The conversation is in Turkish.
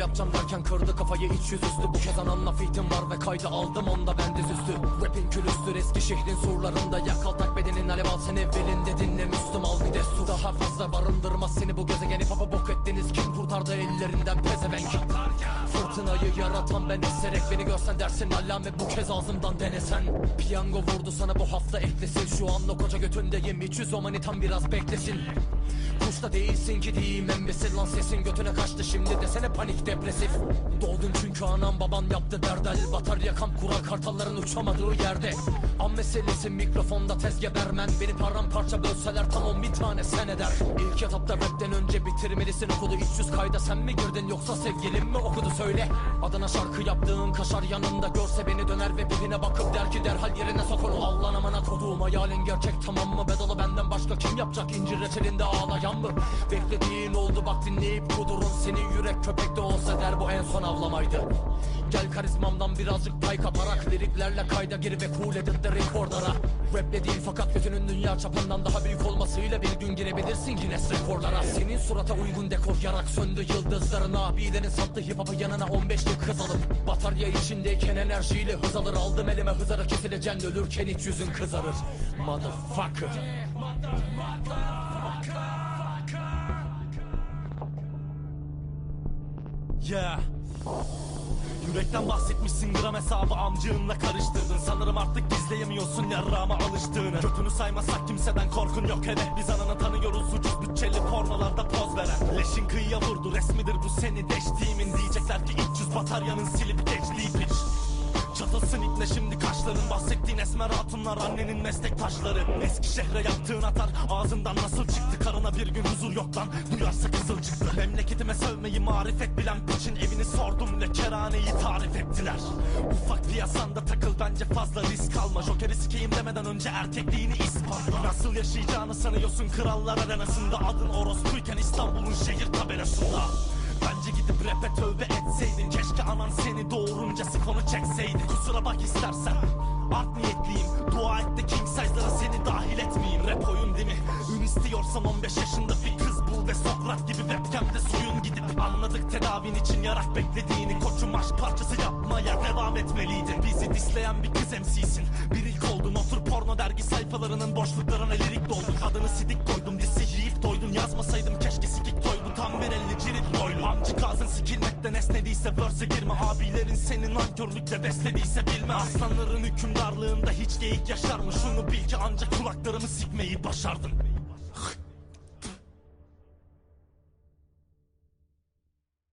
yapacağım derken kırdı kafayı iç yüzüstü Bu kez ananla fitim var ve kaydı aldım onda ben dizüstü Rapin külüstür eski şehrin surlarında. Yakal tak bedenin alev al sen evvelinde. Dinle Müslüm al bir de su. Daha fazla barındırmaz seni bu gezegeni Papa bok ettiniz kim kurtardı ellerinden pezevenk? Fırtınayı yaratan ben eserek beni görsen dersin allame bu kez ağzımdan denesen. Piyango vurdu sana bu hafta eklesin Şu an o koca götündeyim iç yüz o manitam biraz beklesin Kuşta değilsin ki diyeyim embesil lan sesin. Götüne kaçtı şimdi desene panik depresif. Doğdun çünkü anam baban yaptı derdel. Batarya kamp kuran kartalların uçamadığı yerde. An meselesi mikrofonda tez gebermen. Beni paramparça bölseler tam on bir tane sen eder. İlk etapta rapten önce bitirmelisin. İç yüz kayda sen mi girdin? Yoksa sevgilin mi okudu? Söyle. Adana şarkı yaptığın kaşar yanında görse beni döner ve birine bakıp der ki derhal yerine sok onu Allah'ın amana koduğum hayalin gerçek tamam mı? Bedalı benden başka kim yapacak? İncir reçelinde ağlayan mı? Beklediğin oldu bak dinleyip kudurun Senin yürek köpekte olsa der bu en son avlamaydı. Gel karizmamdan birazcık pay kaparak Liriklerle kayda gir ve cool edit de rekorlara Raple değil fakat götünün dünya çapından daha büyük olmasıyla Bir gün girebilirsin Guinness rekorlara Senin surata uygun dekor yarak söndü yıldızların. Abilerin sattı hip hop'ı yanına 15 yıl kız Batarya içindeyken enerjiyle hız alır. Aldım elime hızara kesileceksin ölürken hiç yüzün kızarır. Motherfucker Yeah. Yürekten bahsetmişsin gram hesabı amcığınla karıştırdın. Sanırım artık gizleyemiyorsun yarrağıma alıştığını. Götünü saymazsak kimseden korkun yok. Hele Biz ananı tanıyoruz ucuz bütçeli pornolarda poz veren. Leşin kıyıya vurdu resmidir bu seni deştiğimin. Diyecekler ki iç yüz bataryanın silip geçtiği piç Çatılsın iple şimdi kaşların Bahsettiğin esmer hatunlar annenin meslektaşları. Eski şehre yaptığın atar ağzından nasıl çıktı? Karına bir gün huzur yok lan duyarsa kızıl çıktı. Memleketime sövmeyi marifet bilen piçin evini sordum ve keraneyi tarif ettiler. Ufak piyasanda takıl bence fazla risk alma. Joker'i sikeyim demeden önce erkekliğini ispatla Nasıl yaşayacağını sanıyorsun krallar arenasında? Adın orospuyken İstanbul'un şehir tabelasında. Bence gidip rap'e tövbe etseydin Keşke anan seni doğurunca sifonu çekseydi Kusura bak istersen. Art niyetliyim Dua et de king size'lara seni dahil etmeyeyim. Rap oyun değil mi? Ün istiyorsan 15 yaşında bir kız bul Ve Sokrat gibi webcam'de soyun gidip Anladık tedavin için yarak beklediğini. Koçum aşk parçası yapmaya devam etmeliydi. Bizi disleyen bir kız MC'sin Bir ilk oldun otur porno dergi sayfalarının boşluklarına lirik doldun Adını sidik koydum disi yiyip doydun Yazmasaydım keşke sikik toy bu tam bir elli cirit boylu Amcık ağzın sikilmekten esnediyse verse girme. Abilerin seni nankörlükle beslediyse bilme. Aslanların hükümdarlığında hiç geyik yaşar mı Şunu bil ki ancak kulaklarımı sikmeyi başardın